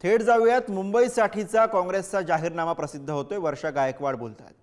थेट जाऊयात. मुंबईसाठीचा काँग्रेसचा जाहीरनामा प्रसिद्ध होतोय. वर्षा गायकवाड बोलत आहेत.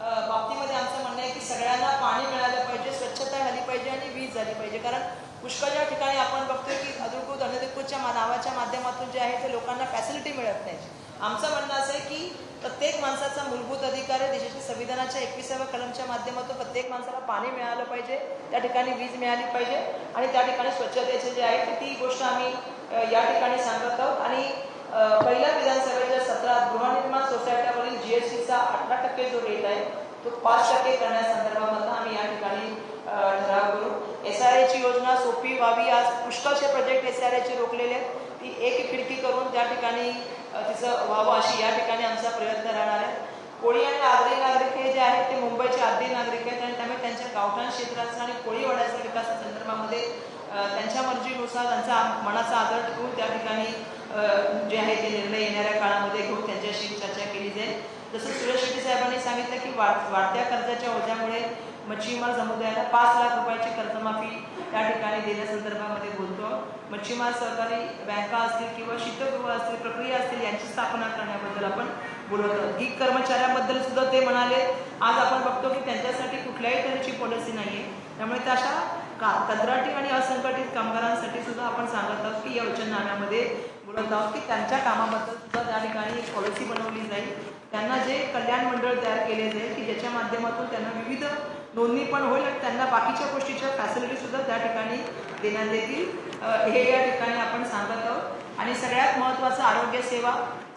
त्या बाबतीमध्ये आमचं म्हणणं आहे की सगळ्यांना पाणी मिळालं पाहिजे स्वच्छता झाली पाहिजे आणि वीज झाली पाहिजे. कारण पुष्कळच्या ठिकाणी आपण बघतोय की अधिकृत अनधिकृतच्या नावाच्या माध्यमातून जे आहे ते लोकांना फॅसिलिटी मिळत नाही. आमचं म्हणणं असं आहे की प्रत्येक माणसाचा मूलभूत अधिकार आहे. देशाच्या संविधानाच्या एकविसाव्या कलमच्या माध्यमातून प्रत्येक माणसाला पाणी मिळालं पाहिजे. त्या ठिकाणी वीज मिळाली पाहिजे आणि त्या ठिकाणी स्वच्छतेचे जे आहे ती गोष्ट आम्ही या ठिकाणी सांगत आहोत. आणि पहिल्या विधानसभेच्या सत्रात गृहनिर्माण सोसायट्यावरील टीचा अठरा टक्के जो रेट आहे तो पाच टक्के करण्यासंदर्भामधला आम्ही या ठिकाणी ठराव करू. एस आर एची योजना सोपी व्हावी. आज पुष्कळचे प्रोजेक्ट एस आर एचे रोखलेले आहेत. ती एक खिडकी करून त्या ठिकाणी तिचं व्हावं अशी या ठिकाणी आमचा प्रयत्न राहणार आहे. कोळी आणि आगरी नागरिक हे जे आहेत ते मुंबईचे आदी नागरिक आहेत आणि त्यामुळे त्यांच्या गावठाण क्षेत्राचा आणि कोळीवाड्याच्या विकास संदर्भामध्ये त्यांच्या मर्जीनुसार त्यांचा मनाचा आदर ठेवून त्या ठिकाणी जे आहे ते निर्णय येणाऱ्या काळामध्ये घेऊन त्यांच्याशी चर्चा केली जाईल. तसंच सुरेश शेट्टी साहेबांनी सांगितलं की वाढ वाढत्या कर्जाच्या ओझ्यामुळे मच्छीमार समुदायाला पाच लाख रुपयाची कर्जमाफी त्या ठिकाणी देण्यासंदर्भामध्ये मच्छीमार सहकारी बँका असतील किंवा शीतगृह असतील प्रक्रिया असतील यांची स्थापना करण्याबद्दल आपण बोलत आहोत. गीक कर्मचाऱ्यांबद्दल सुद्धा ते म्हणाले. आज आपण बघतो की त्यांच्यासाठी कुठल्याही तऱ्हेची पॉलिसी नाही आहे त्यामुळे त्या अशा का? कंत्राटी आणि असंघटित कामगारांसाठी सुद्धा आपण सांगत आहोत की या वचननाम्यामध्ये बोलत आहोत की त्यांच्या कामाबद्दल सुद्धा त्या ठिकाणी एक पॉलिसी बनवली जाईल. त्यांना जे कल्याण मंडळ तयार केले जाईल की ज्याच्या माध्यमातून त्यांना विविध नोंदणी पण होईल आणि त्यांना बाकीच्या गोष्टीच्या फॅसिलिटी सुद्धा त्या ठिकाणी देण्यात येतील. हे या ठिकाणी आपण सांगत आहोत. आणि सगळ्यात महत्त्वाचं आरोग्य सेवा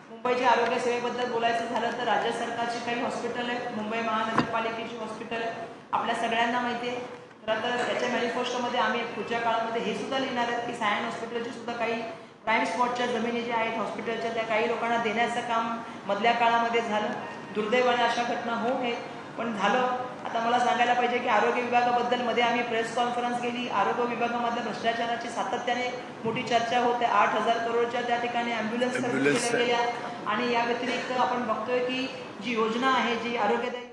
मुंबईच्या आरोग्य सेवेबद्दल बोलायचं झालं तर राज्य सरकारची काही हॉस्पिटल आहेत. मुंबई महानगरपालिकेची हॉस्पिटल आहे आपल्या सगळ्यांना माहिती आहे. तर त्याच्या मॅनिफेस्टोमध्ये आम्ही पुढच्या काळामध्ये हे सुद्धा लिहिणार आहेत की सायन हॉस्पिटलची सुद्धा काही प्राईम स्पॉटच्या जमिनी ज्या आहेत हॉस्पिटलच्या त्या काही लोकांना देण्याचं काम मधल्या काळामध्ये झालं. दुर्दैवाने अशा घटना होऊ नयेत. पण झालं. आता मला सांगायला पाहिजे की आरोग्य विभागाबद्दलमध्ये आम्ही प्रेस कॉन्फरन्स केली. आरोग्य विभागामधल्या भ्रष्टाचाराची सातत्याने मोठी चर्चा होते. आठ हजार करोडच्या त्या ठिकाणी अँब्युलन्स केल्या गेल्या. आणि या व्यतिरिक्त आपण बघतोय की जी योजना आहे जी आरोग्यदायी